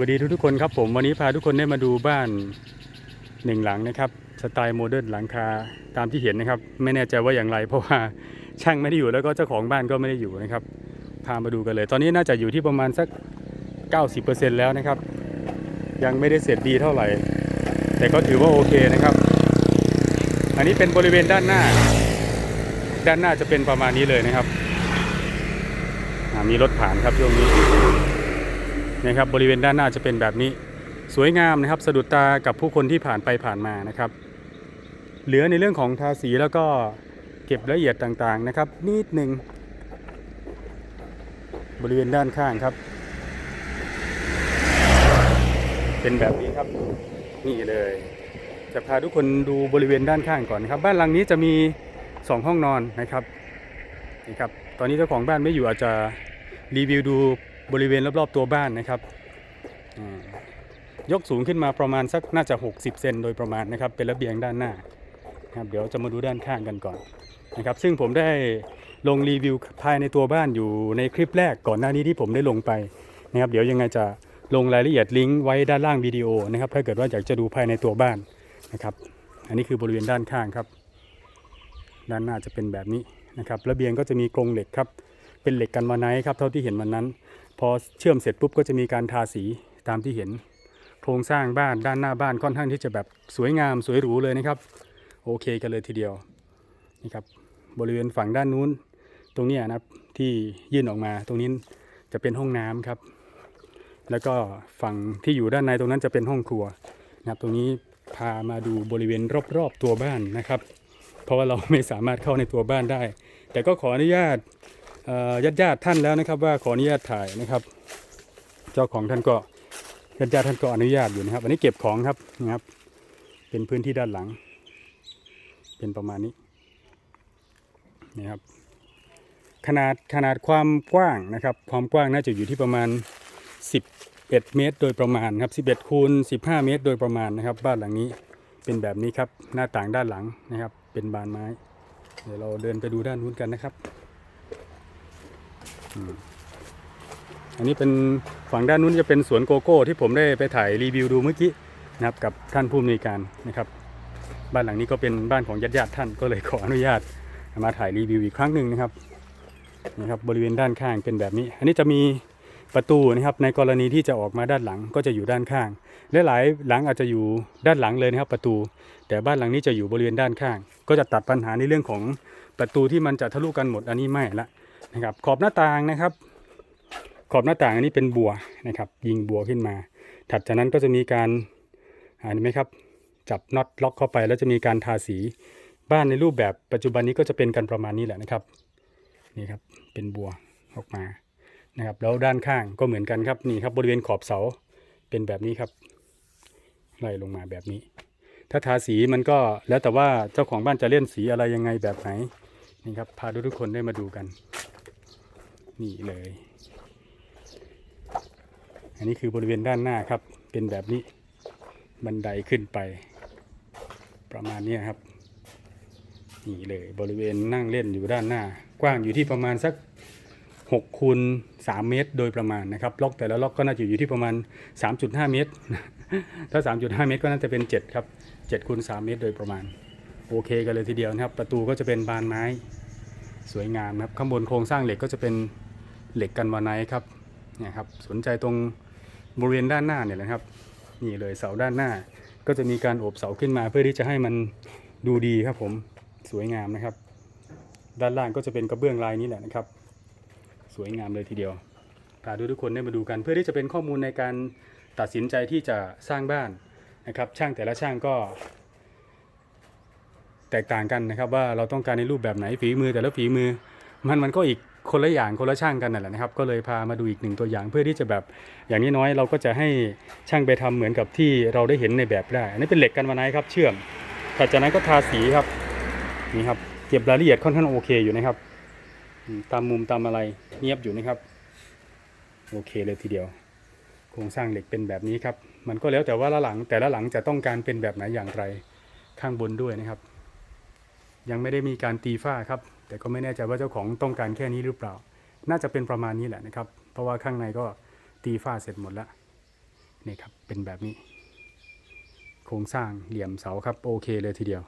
วัสดีทุกๆคนครับผมวันนี้พาทุกคนได้มาดูบ้านหนึ่งหลังนะครับสไตล์โมเดิร์นหลังคาตามที่เห็นนะครับ ไม่แน่ใจว่าอย่างไรเพราะว่าช่างไม่ได้อยู่แล้วก็เจ้าของบ้านก็ไม่ได้อยู่นะครับ พามาดูกันเลย ตอนนี้น่าจะอยู่ที่ประมาณสัก 90%แล้วนะครับ ยังไม่ได้เสร็จดีเท่าไหร่ แต่ก็ถือว่าโอเคนะครับ อันนี้เป็นบริเวณด้านหน้า ด้านหน้าจะเป็นประมาณนี้เลยนะครับมีรถผ่านครับช่วงนี้ นะครับบริเวณด้านหน้าจะเป็นแบบนี้สวยงามนะครับสะดุดตากับผู้คนที่ผ่านไปผ่านมานะครับ เหลือในเรื่องของทาสีแล้วก็เก็บรายละเอียดต่างๆนะครับ นิดหนึ่งบริเวณด้านข้างครับ เป็นแบบนี้ครับนี่เลย จะพาทุกคนดูบริเวณด้านข้างก่อนนะครับ บ้านหลังนี้จะมี 2 ห้องนอนนะครับนี่ครับตอนนี้เจ้าของบ้านไม่อยู่อาจจะรีวิวดู บริเวณรอบๆตัวบ้านนะครับยกสูงขึ้นมาประมาณสักน่าจะ 60 เซนโดยประมาณนะครับ เป็นระเบียงด้านหน้าครับเดี๋ยวจะมาดูด้านข้างกันก่อนนะครับ ซึ่งผมได้ลงรีวิวภายในตัวบ้านอยู่ในคลิปแรกก่อนหน้านี้ที่ผมได้ลงไปนะครับ เดี๋ยวยังไงจะลงรายละเอียดลิงก์ไว้ด้านล่างวิดีโอนะครับ ถ้าเกิดว่าอยากจะดูภายในตัวบ้านนะครับ อันนี้คือบริเวณด้านข้างครับ ด้านหน้าจะเป็นแบบนี้นะครับ ระเบียงก็จะมีกรงเหล็กครับ เป็นเหล็กกันมาไนท์ครับ เท่าที่เห็นวันนั้น พอเชื่อมเสร็จปุ๊บก็จะมีการทาสีตามที่เห็น โครงสร้างบ้านด้านหน้าบ้านค่อนข้างที่จะแบบสวยงามสวยหรูเลยนะครับ โอเคกันเลยทีเดียวนี่ครับบริเวณฝั่งด้านนู้น ตรงนี้นะครับที่ยื่นออกมา ตรงนี้จะเป็นห้องน้ำครับ แล้วก็ฝั่งที่อยู่ด้านในตรงนั้นจะเป็นห้องครัวนะครับ ตรงนี้พามาดูบริเวณรอบๆตัวบ้านนะครับ เพราะว่าเราไม่สามารถเข้าในตัวบ้านได้ แต่ก็ขออนุญาต ญาติญาติท่านแล้วนะครับ ว่าขออนุญาตถ่ายนะครับ เจ้าของท่านก็ญาติญาติท่านก็อนุญาตอยู่นะครับ อันนี้เก็บของครับนะครับ เป็นพื้นที่ด้านหลัง เป็นประมาณนี้นี่ครับ ขนาดขนาดความกว้างนะครับ ความกว้างน่าจะอยู่ที่ประมาณ 11 เมตร โดยประมาณครับ 11คูณ15 เมตร โดยประมาณนะครับ บ้านหลังนี้เป็นแบบนี้ครับ หน้าต่างด้านหลังนะครับ เป็นบานไม้ เดี๋ยวเราเดินไปดูด้านนู้นกันนะครับ อันนี้เป็นฝั่งด้านนู้นจะเป็นสวนโกโก้ ที่ผมได้ไปถ่ายรีวิวดูเมื่อกี้นะครับกับท่านผู้อำนวยการนะครับ บ้านหลังนี้ก็เป็นบ้านของญาติญาติๆท่านก็เลยขออนุญาตมาถ่ายรีวิวอีกครั้งหนึ่งนะครับนะครับบริเวณด้านข้างเป็นแบบนี้ อันนี้จะมีประตูนะครับในกรณีที่จะออกมาด้านหลังก็จะอยู่ด้านข้างและหลายหลังอาจจะอยู่ด้านหลังเลยนะครับประตู แต่บ้านหลังนี้จะอยู่บริเวณด้านข้าง ก็จะตัดปัญหาในเรื่องของประตูที่มันจะทะลุกันหมดอันนี้ไม่ละ นะครับ ขอบหน้าต่างนะครับ ขอบหน้าต่างอันนี้เป็นบัวนะครับ ยิงบัวขึ้นมา ถัดจากนั้นก็จะมีการอ่าเห็นไหมครับ จับน็อตล็อกเข้าไป แล้วจะมีการทาสีบ้านในรูปแบบปัจจุบันนี้ก็จะเป็นกันประมาณนี้แหละนะครับนี่ครับเป็นบัวออกมานะครับแล้วด้านข้างก็เหมือนกันครับนี่ครับบริเวณขอบเสาเป็นแบบนี้ครับไล่ลงมาแบบนี้ ถ้าทาสีมันก็แล้วแต่ว่าเจ้าของบ้านจะเล่นสีอะไรยังไงแบบไหนนี่ครับพาทุกๆคนได้มาดูกัน นี่เลย อันนี้คือบริเวณด้านหน้าครับ เป็นแบบนี้บันไดขึ้นไป ประมาณนี้ครับ นี่เลยบริเวณนั่งเล่นอยู่ด้านหน้า กว้างอยู่ที่ประมาณสัก6คูณ3เมตร โดยประมาณนะครับ ล็อกแต่ละล็อกก็น่าจะอยู่ที่ประมาณ 3.5 เมตร ถ้า 3.5 เมตรก็น่าจะเป็น 7 ครับ7คูณ3เมตร โดยประมาณ โอเคกันเลยทีเดียวนะครับ ประตูก็จะเป็นบานไม้สวยงามครับ ข้างบนโครงสร้างเหล็กก็จะเป็น เหล็กกันวาไนครับเนี่ยครับสนใจตรงบริเวณด้านหน้าเนี่ยนะครับ นี่เลยเสาด้านหน้า ก็จะมีการโอบเสาขึ้นมาเพื่อที่จะให้มันดูดีครับผมสวยงามนะครับ ด้านล่างก็จะเป็นกระเบื้องลายนี้แหละนะครับ สวยงามเลยทีเดียวพาดูทุกคนได้มาดูกัน เพื่อที่จะเป็นข้อมูลในการตัดสินใจที่จะสร้างบ้านนะครับ ช่างแต่ละช่างก็ แตกต่างกันนะครับ ว่าเราต้องการในรูปแบบไหนฝีมือแต่ละฝีมือมันมันก็อีก คนละอย่างคนละช่างกันนั่นแหละนะครับ ก็เลยพามาดูอีกหนึ่งตัวอย่างเพื่อที่จะแบบอย่างนี้น้อยเราก็จะให้ช่างไปทำเหมือนกับที่เราได้เห็นในแบบได้อันนี้เป็นเหล็กกันวาไนครับเชื่อมถัดจากนั้นก็ทาสีครับนี่ครับเก็บรายละเอียดค่อนข้างโอเคอยู่นะครับตามมุมตามอะไรเนียบอยู่นะครับ โอเคเลยทีเดียวโครงสร้างเหล็กเป็นแบบนี้ครับ มันก็แล้วแต่ว่าละหลังแต่ละหลังจะต้องการเป็นแบบไหนอย่างไรข้างบนด้วยนะครับ ยังไม่ได้มีการตีฝ้าครับ แต่ก็ไม่แน่ใจว่าเจ้าของต้องการแค่นี้หรือเปล่า น่าจะเป็นประมาณนี้แหละนะครับ เพราะว่าข้างในก็ตีฝ้าเสร็จหมดแล้วนี่ครับเป็นแบบนี้ โครงสร้างเหลี่ยมเสาครับโอเคเลยทีเดียว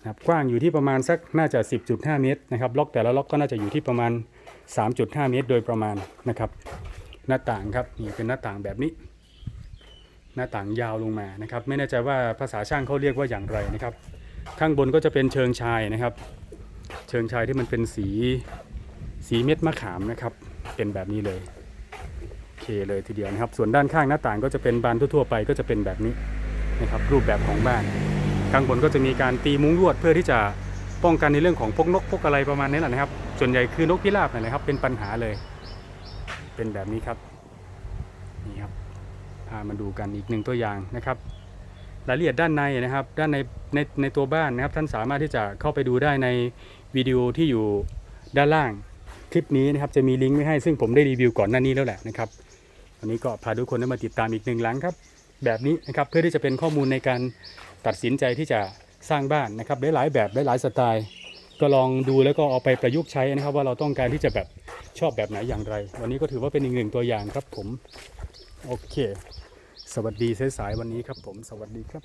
นะครับกว้างอยู่ที่ประมาณสักน่าจะ 10.5 เมตรนะครับล็อกแต่ละล็อกก็น่าจะอยู่ที่ประมาณ 3.5 เมตร โดยประมาณนะครับ หน้าต่างครับนี่เป็นหน้าต่างแบบนี้ หน้าต่างยาวลงมานะครับ ไม่แน่ใจว่าภาษาช่างเขาเรียกว่าอย่างไรนะครับ ข้างบนก็จะเป็นเชิงชายนะครับ เชิงชายที่มันเป็นสีสีเม็ดมะขามนะครับ เป็นแบบนี้เลยโอเคเลยทีเดียวนะครับ ส่วนด้านข้างหน้าต่างก็จะเป็นบานทั่วๆไปก็จะเป็นแบบนี้นะครับ รูปแบบของบ้าน ข้างบนก็จะมีการตีมุ้งลวดเพื่อที่จะป้องกันในเรื่องของพวกนกพวกอะไรประมาณนี้แหละนะครับ ส่วนใหญ่คือนกพิราบนั่นแหละครับ เป็นปัญหาเลย เป็นแบบนี้ครับนี่ครับพามาดูกันอีกหนึ่งตัวอย่างนะครับ รายละเอียดด้านในนะครับด้านในในในตัวบ้านนะครับ ท่านสามารถที่จะเข้าไปดูได้ในวิดีโอที่อยู่ด้านล่างคลิปนี้นะครับจะมีลิงก์ไว้ให้ซึ่งผมได้รีวิวก่อนหน้านี้แล้วแหละนะครับวันนี้ก็พาทุกคนได้มาติดตามอีกหนึ่งหลังครับแบบนี้นะครับเพื่อที่จะเป็นข้อมูลในการตัดสินใจที่จะสร้างบ้านนะครับหลายแบบหลายสไตล์ ก็ลองดูแล้วก็เอาไปประยุกต์ใช้นะครับ ว่าเราต้องการที่จะแบบชอบแบบไหนอย่างไร วันนี้ก็ถือว่าเป็นอีกหนึ่งตัวอย่างครับผมโอเค สวัสดีสายๆวันนี้ครับผม สวัสดีครับ